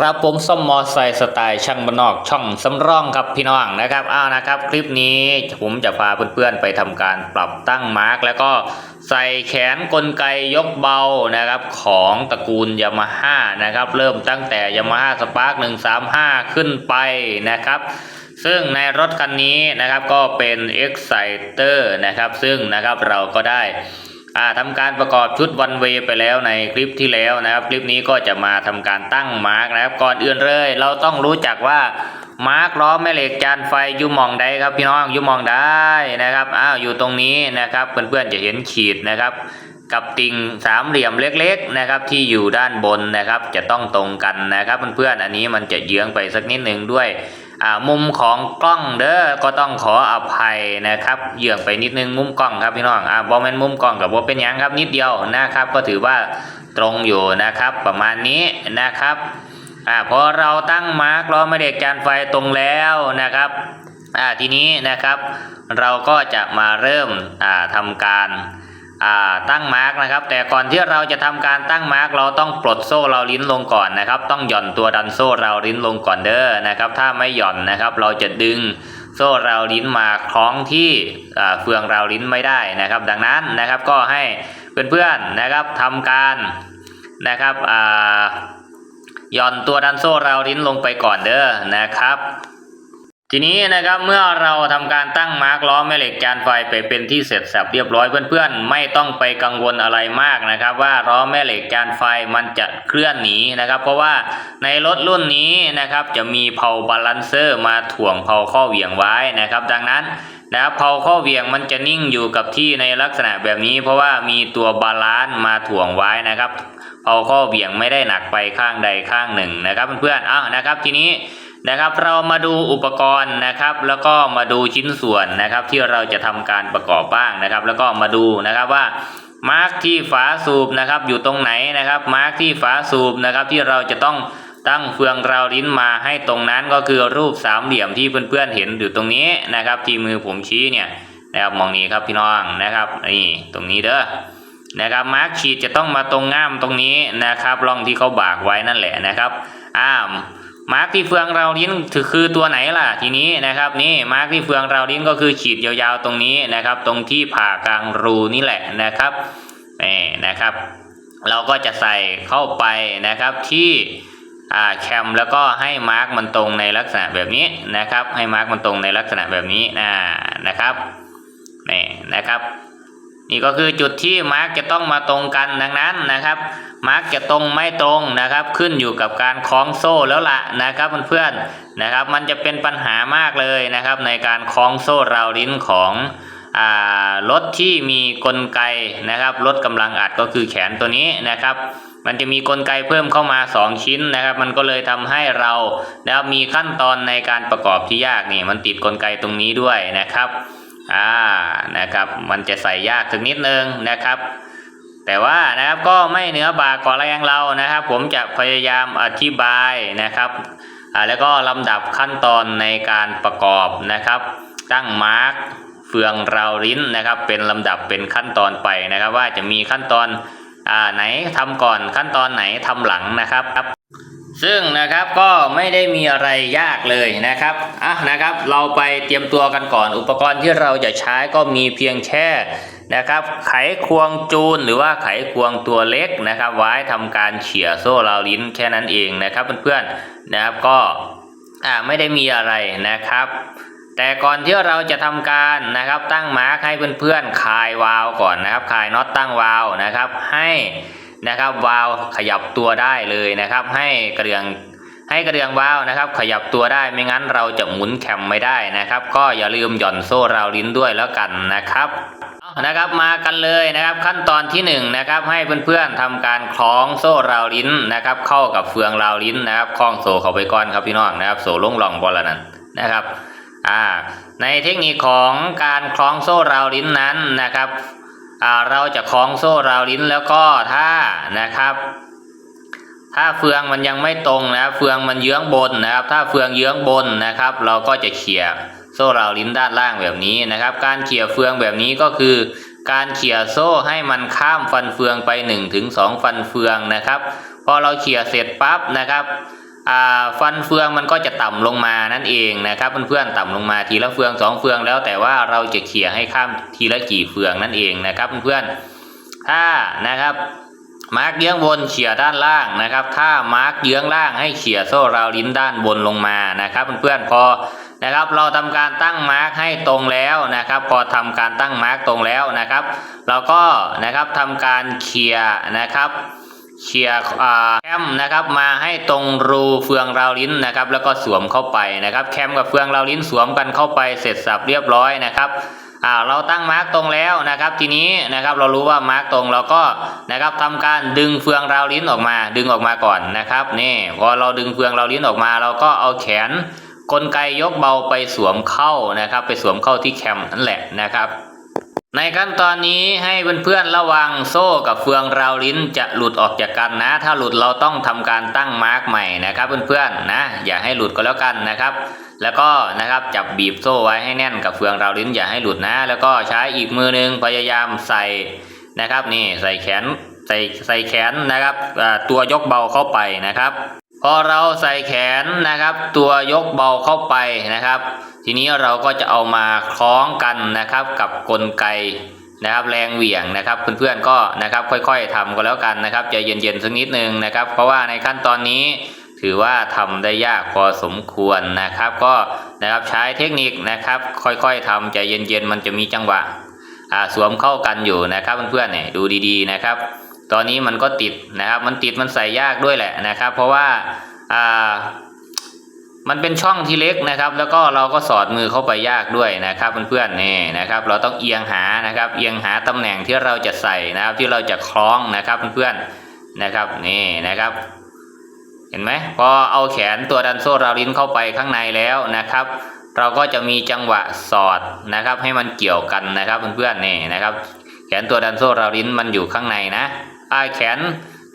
ครับผมสมมอไซค์สไตล์ช่างบ้านนอกช่องสำรองครับพี่น้องนะครับอ้าวนะครับ คลิปนี้ผมจะพาเพื่อนๆไปทำการปรับตั้งมาร์กแล้วก็ใส่แขนกลไกยกเบานะครับของตระกูลยามาฮ่านะครับ เริ่มตั้งแต่ยามาฮ่าสปาร์ก135 ขึ้นไปนะครับซึ่งในรถคันนี้นะครับก็เป็น Exciter นะครับ ซึ่งนะครับเราก็ได้ ทำการประกอบชุดวันเวไปแล้วในคลิปที่แล้วนะครับ คลิปนี้ก็จะมาทำการตั้งมาร์กนะครับ ก่อนอื่นเลย เราต้องรู้จักว่ามาร์กล้อแม่เหล็กจานไฟอยู่มองใดครับพี่น้องอยู่มองได้นะครับอ้าวอยู่ตรงนี้นะครับเพื่อนๆจะเห็นขีดนะครับ กับติ่งสามเหลี่ยมเล็กๆนะครับ ที่อยู่ด้านบนนะครับ จะต้องตรงกันนะครับเพื่อนๆอันนี้มันจะเยื้องไปสักนิดหนึ่งด้วย มุมของกล้องเด้อก็ต้องขออภัยนะครับเหยื้องไปนิดนึงมุมกล้องครับพี่น้องอ่าบอแมนมุมกล้องกับว่าเป็นยังครับนิดเดียวนะครับ ก็ถือว่าตรงอยู่นะครับ ประมาณนี้นะครับอ่าพอเราตั้งมาร์กล้อไม่เด็กจานไฟตรงแล้วนะครับอ่าทีนี้นะครับ เราก็จะมาเริ่มอ่าทำการ ตั้งมาร์กนะครับ แต่ก่อนที่เราจะทำการตั้งมาร์กเราต้องปลดโซ่เราลิ้นลงก่อนนะครับ ต้องหย่อนตัวดันโซ่เราลิ้นลงก่อนเด้อนะครับ ถ้าไม่หย่อนนะครับ เราจะดึงโซ่เราลิ้นมาคล้องที่เฟืองเราลิ้นไม่ได้นะครับ ดังนั้นนะครับก็ให้เพื่อนๆนะครับทำการนะครับหย่อนตัวดันโซ่เราลิ้นลงไปก่อนเด้อนะครับ ทีนี้นะครับเมื่อเราทำการตั้งมาร์กล้อแม่เหล็กจานไฟไปเป็นที่เสร็จสับเรียบร้อยเพื่อนๆ ไม่ต้องไปกังวลอะไรมากนะครับ ว่าล้อแม่เหล็กจานไฟมันจะเคลื่อนหนีนะครับ เพราะว่าในรถรุ่นนี้นะครับจะมีเพาบาลานเซอร์มาถ่วงเพาข้อเหวี่ยงไว้นะครับ ดังนั้นนะครับเพาข้อเหวี่ยงมันจะนิ่งอยู่กับที่ในลักษณะแบบนี้ เพราะว่ามีตัวบาลานซ์มาถ่วงไว้นะครับเพาข้อเหวี่ยงไม่ได้หนักไปข้างใดข้างหนึ่งนะครับเพื่อนๆอ้าวนะครับทีนี้ นะครับ เรามาดูอุปกรณ์นะครับ แล้วก็มาดูชิ้นส่วนนะครับ ที่เราจะทำการประกอบบ้างนะครับ แล้วก็มาดูนะครับว่ามาร์กที่ฝาสูบนะครับอยู่ตรงไหนนะครับมาร์กที่ฝาสูบนะครับที่เราจะต้องตั้งเฟืองราวลิ้นมาให้ตรงนั้นก็คือรูปสามเหลี่ยมที่เพื่อนๆเห็นอยู่ตรงนี้นะครับ ที่มือผมชี้เนี่ยนะครับมองนี้ครับพี่น้องนะครับนี่ตรงนี้เด้อนะครับมาร์กขีดจะต้องมาตรงง่ามตรงนี้นะครับร่องที่เขาบากไว้นั่นแหละนะครับอ้าม มาร์กที่เฟืองเราลิ้นคือตัวไหนล่ะ ทีนี้นะครับนี่มาร์กที่เฟืองเราลิ้นก็คือขีดยาวๆตรงนี้นะครับ ตรงที่ผ่ากลางรูนี่แหละนะครับนี่นะครับ เราก็จะใส่เข้าไปนะครับที่อ่าแคมแล้วก็ให้มาร์กมันตรงในลักษณะแบบนี้นะครับ ให้มาร์กมันตรงในลักษณะแบบนี้นะนะครับนี่นะครับ นี่ก็คือจุดที่มาร์กจะต้องมาตรงกันดังนั้นนะครับมาร์กจะตรงไม่ตรงนะครับ ขึ้นอยู่กับการคล้องโซ่แล้วล่ะนะครับเพื่อนๆนะครับ มันจะเป็นปัญหามากเลยนะครับ ในการคล้องโซ่ราวลิ้นของอ่ารถที่มีกลไกนะครับรถกำลังอัดก็คือแขนตัวนี้นะครับ มันจะมีกลไกเพิ่มเข้ามา 2 ชิ้นนะครับ มันก็เลยทำให้เรานะครับมีขั้นตอนในการประกอบที่ยากนี่มันติดกลไกตรงนี้ด้วยนะครับ อ่านะครับมันจะใส่ยากถึงนิดนึงนะครับ แต่ว่านะครับก็ไม่เหนือบากกว่าแรงเรานะครับ ผมจะพยายามอธิบายนะครับอ่าแล้วก็ลำดับขั้นตอนในการประกอบนะครับ ตั้งมาร์กเฟืองราวลิ้นนะครับ เป็นลำดับเป็นขั้นตอนไปนะครับ ว่าจะมีขั้นตอนอ่าไหนทำก่อนขั้นตอนไหนทำหลังนะครับ ซึ่งนะครับก็ไม่ได้มีอะไรยากเลยนะครับอะนะครับ เราไปเตรียมตัวกันก่อน อุปกรณ์ที่เราจะใช้ก็มีเพียงแค่นะครับ ไขควงจูนหรือว่าไขควงตัวเล็กนะครับ ไว้ทำการเขี่ยโซ่ราวลิ้นแค่นั้นเองนะครับเพื่อนๆนะครับก็อ่าไม่ได้มีอะไรนะครับ แต่ก่อนที่เราจะทำการนะครับตั้งมาร์กให้เพื่อนๆคลายวาล์วก่อนนะครับคลายน็อตตั้งวาล์วนะครับให้ นะครับวาล์วขยับตัวได้เลยนะครับ ให้กระเดืองให้กระเดืองวาล์วนะครับ ขยับตัวได้ไม่งั้นเราจะหมุนแคมไม่ได้นะครับ ก็อย่าลืมหย่อนโซ่ราวลิ้นด้วยแล้วกันนะครับนะครับมากันเลยนะครับขั้นตอนที่หนึ่งนะครับให้เพื่อนๆทำการคล้องโซ่ราวลิ้นนะครับ เข้ากับเฟืองราวลิ้นนะครับคล้องโซ่เข้าไปก่อนครับพี่น้องนะครับโซ่ลงหลองบอลนั่นนะครับอ่าในเทคนิคของการคล้องโซ่ราวลิ้นนั้นนะครับ เราจะคล้องโซ่ราวลิ้นแล้วก็ถ้านะครับ ถ้าเฟืองมันยังไม่ตรงนะครับ เฟืองมันเยื้องบนนะครับ ถ้าเฟืองเยื้องบนนะครับ เราก็จะเขี่ยโซ่ราวลิ้นด้านล่างแบบนี้นะครับ การเขี่ยเฟืองแบบนี้ก็คือ การเขี่ยโซ่ให้มันข้ามฟันเฟืองไป1-2ถึงฟันเฟืองนะครับ พอเราเขี่ยเสร็จปั๊บนะครับ ฟันเฟืองมันก็จะต่ำลงมานั่นเองนะครับเพื่อนๆต่ำลงมาทีละเฟืองสองเฟืองแล้วแต่ว่าเราจะเขี่ยให้ข้ามทีละกี่เฟืองนั่นเองนะครับเพื่อนๆถ้านะครับมาร์กเยื้องบนเขี่ยด้านล่างนะครับ ถ้ามาร์กเยื้องล่างให้เขี่ยโซ่ราวลิ้นด้านบนลงมานะครับเพื่อนๆพอนะครับเราทำการตั้งมาร์กให้ตรงแล้วนะครับ พอทำการตั้งมาร์กตรงแล้วนะครับ เราก็นะครับทำการเขี่ยนะครับ เขี่ยอ่าแคมนะครับมาให้ตรงรูเฟืองราวลิ้นนะครับแล้วก็สวมเข้าไปนะครับแคมกับเฟืองราวลิ้นสวมกันเข้าไปเสร็จสับเรียบร้อยนะครับอ่าเราตั้งมาร์กตรงแล้วนะครับ ทีนี้นะครับเรารู้ว่ามาร์กตรงเราก็นะครับทำการดึงเฟืองราวลิ้นออกมา ดึงออกมาก่อนนะครับนี่พอเราดึงเฟืองราวลิ้นออกมา เราก็เอาแขนกลไกยกเบาไปสวมเข้านะครับ ไปสวมเข้าที่แคมนั่นแหละนะครับ ในขั้นตอนนี้ให้เพื่อนๆระวังโซ่กับเฟืองราวลิ้นจะหลุดออกจากกันนะ ถ้าหลุดเราต้องทำการตั้งมาร์กใหม่นะครับเพื่อนๆนะอย่าให้หลุดก็แล้วกันนะครับ แล้วก็นะครับจับบีบโซ่ไว้ให้แน่นกับเฟืองราวลิ้นอย่าให้หลุดนะ แล้วก็ใช้อีกมือหนึงพยายามใส่นะครับนี่ใส่แขนใส่ใส่แขนนะครับตัวยกเบาเข้าไปนะครับ พอเราใส่แขนนะครับ ตัวยกเบาเข้าไปนะครับ ทีนี้เราก็จะเอามาคล้องกันนะครับ กับกลไกนะครับ แรงเหวี่ยงนะครับเพื่อนๆก็นะครับ ค่อยๆทำก็แล้วกันนะครับใจเย็นๆสักนิดนึงนะครับ เพราะว่าในขั้นตอนนี้ถือว่าทำได้ยากพอสมควรนะครับ ก็นะครับใช้เทคนิคนะครับ ค่อยๆทำใจเย็นๆมันจะมีจังหวะอ่าสวมเข้ากันอยู่นะครับเพื่อนๆเนี่ยดูดีๆนะครับ ตอนนี้มันก็ติดนะครับ มันติดมันใส่ยากด้วยแหละนะครับ เพราะว่าอ่ามันเป็นช่องที่เล็กนะครับ แล้วก็เราก็สอดมือเข้าไปยากด้วยนะครับเพื่อนๆนี่นะครับ เราต้องเอียงหานะครับ เอียงหาตำแหน่งที่เราจะใส่นะครับ ที่เราจะคล้องนะครับเพื่อนๆนะครับนี่นะครับ เห็นไหมพอเอาแขนตัวดันโซ่ราวลิ้นเข้าไปข้างในแล้วนะครับ เราก็จะมีจังหวะสอดนะครับ ให้มันเกี่ยวกันนะครับเพื่อนๆนี่นะครับ แขนตัวดันโซ่ราวลิ้นมันอยู่ข้างในนะ อ่าแขน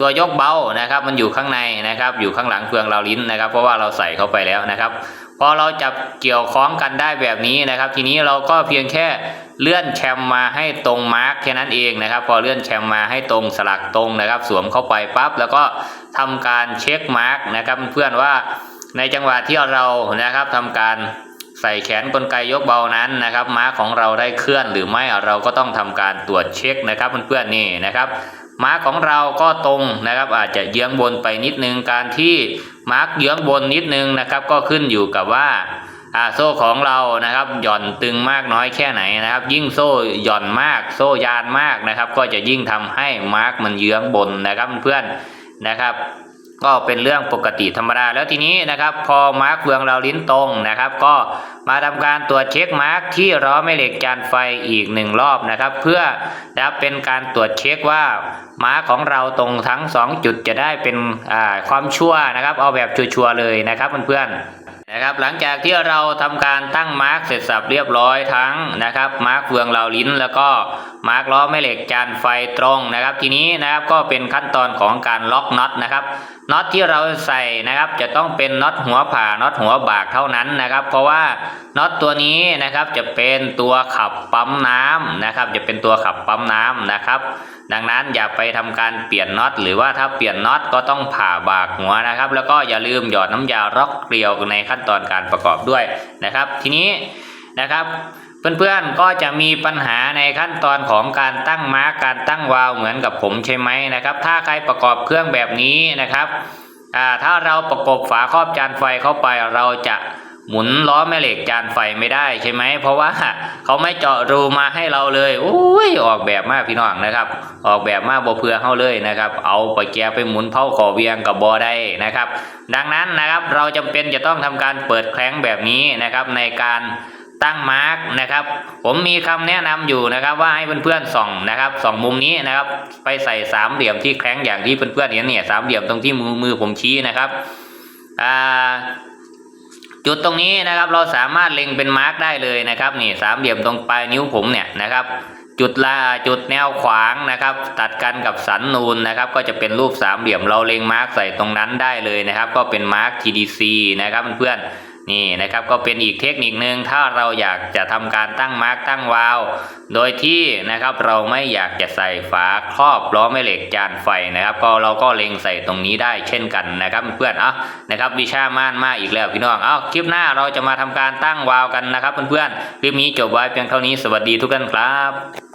ตัวยกเบานะครับ มันอยู่ข้างในนะครับ อยู่ข้างหลังเฟืองเราลิ้นนะครับ เพราะว่าเราใส่เข้าไปแล้วนะครับพอเราจับเกี่ยวคล้องกันได้แบบนี้นะครับ ทีนี้เราก็เพียงแค่เลื่อนแชมมาให้ตรงมาร์กแค่นั้นเองนะครับ พอเลื่อนแชมมาให้ตรงสลักตรงนะครับ สวมเข้าไปปั๊บแล้วก็ทำการเช็คมาร์กนะครับ เพื่อนว่าในจังหวะที่เรานะครับทำการใส่แขนกลไกยกเบานั้นนะครับมาร์กของเราได้เคลื่อนหรือไม่เราก็ต้องทำการตรวจเช็คนะครับเพื่อนๆนี่นะครับ มาร์กของเราก็ตรงนะครับ อาจจะเยื้องบนไปนิดนึงการที่มาร์กเยื้องบนนิดนึงนะครับ ก็ขึ้นอยู่กับว่าอ่าโซ่ของเรานะครับ หย่อนตึงมากน้อยแค่ไหนนะครับ ยิ่งโซ่หย่อนมาก โซ่ยานมากนะครับ ก็จะยิ่งทำให้มาร์กมันเยื้องบนนะครับเพื่อนนะครับ ก็เป็นเรื่องปกติธรรมดาแล้วทีนี้นะครับพอมาร์กเฟืองเราลิ้นตรงนะครับ ก็มาทำการตรวจเช็คมาร์กที่ล้อแม่เหล็กจานไฟอีกหนึ่งรอบนะครับ เพื่อนะครับเป็นการตรวจเช็คว่ามาร์กของเราตรงทั้ง 2 จุดจะได้เป็นความชั่วนะครับ เอาแบบชัวร์เลยนะครับเพื่อนๆนะครับหลังจากที่เราทำการตั้งมาร์กเสร็จสับเรียบร้อยทั้งนะครับมาร์กเฟืองเราลิ้น แล้วก็มาร์กล้อแม่เหล็กจานไฟตรงนะครับ ทีนี้นะครับก็เป็นขั้นตอนของการล็อกน็อตนะครับ น็อตที่เราใส่นะครับ จะต้องเป็นน็อตหัวผ่าน็อตหัวบากเท่านั้นนะครับ เพราะว่าน็อตตัวนี้นะครับจะเป็นตัวขับปั๊มน้ำนะครับ จะเป็นตัวขับปั๊มน้ำนะครับ ดังนั้นอย่าไปทำการเปลี่ยนน็อตหรือว่าถ้าเปลี่ยนน็อตก็ต้องผ่าบากหัวนะครับ แล้วก็อย่าลืมหยอดน้ำยาล็อกเกลียวในขั้นตอนการประกอบด้วยนะครับ ทีนี้นะครับ เพื่อนๆก็จะมีปัญหาในขั้นตอนของการตั้งมาร์กการตั้งวาล์วเหมือนกับผมใช่ไหมนะครับ ถ้าใครประกอบเครื่องแบบนี้นะครับถ้าเราประกบฝาครอบจานไฟเข้าไปเราจะหมุนล้อแม่เหล็กจานไฟไม่ได้ใช่ไหมเพราะว่าเขาไม่เจาะรูมาให้เราเลยโอ้ยออกแบบมากพี่น้องนะครับ ออกแบบมากบ่เพื่อเข้าเลยนะครับ เอาไปแกไปหมุนเผาขอเวียงกับบอได้นะครับ ดังนั้นนะครับเราจำเป็นจะต้องทำการเปิดแคล้งแบบนี้นะครับในการ ตั้งมาร์กนะครับ ผมมีคำแนะนำอยู่นะครับ ว่าให้เพื่อนๆส่องนะครับส่องมุมนี้นะครับ ไปใส่สามเหลี่ยมที่แคล้งอย่างที่เพื่อนๆเห็นเนี่ยสามเหลี่ยมตรงที่มือมือผมชี้นะครับอ่าจุดตรงนี้นะครับเราสามารถเล็งเป็นมาร์กได้เลยนะครับนี่สามเหลี่ยมตรงปลายนิ้วผมเนี่ยนะครับ จุดลาจุดแนวขวางนะครับ ตัดกันกับสันนูนนะครับ ก็จะเป็นรูปสามเหลี่ยมเราเล็งมาร์กใส่ตรงนั้นได้เลยนะครับ ก็เป็นมาร์ก TDC นะครับเพื่อนๆ นี่นะครับก็เป็นอีกเทคนิคนึงถ้าเราอยากจะทำการตั้งมาร์กตั้งวาล์วโดยที่นะครับเราไม่อยากจะใส่ฝาครอบล้อแม่เหล็กจานไฟนะครับ ก็เราก็เล็งใส่ตรงนี้ได้เช่นกันนะครับเพื่อนเอะนะครับวิชาม่านมาอีกแล้วพี่น้องเอ้าคลิปหน้าเราจะมาทำการตั้งวาล์วกันนะครับเพื่อนๆคลิปนี้จบไว้เพียงเท่านี้สวัสดีทุกท่านครับ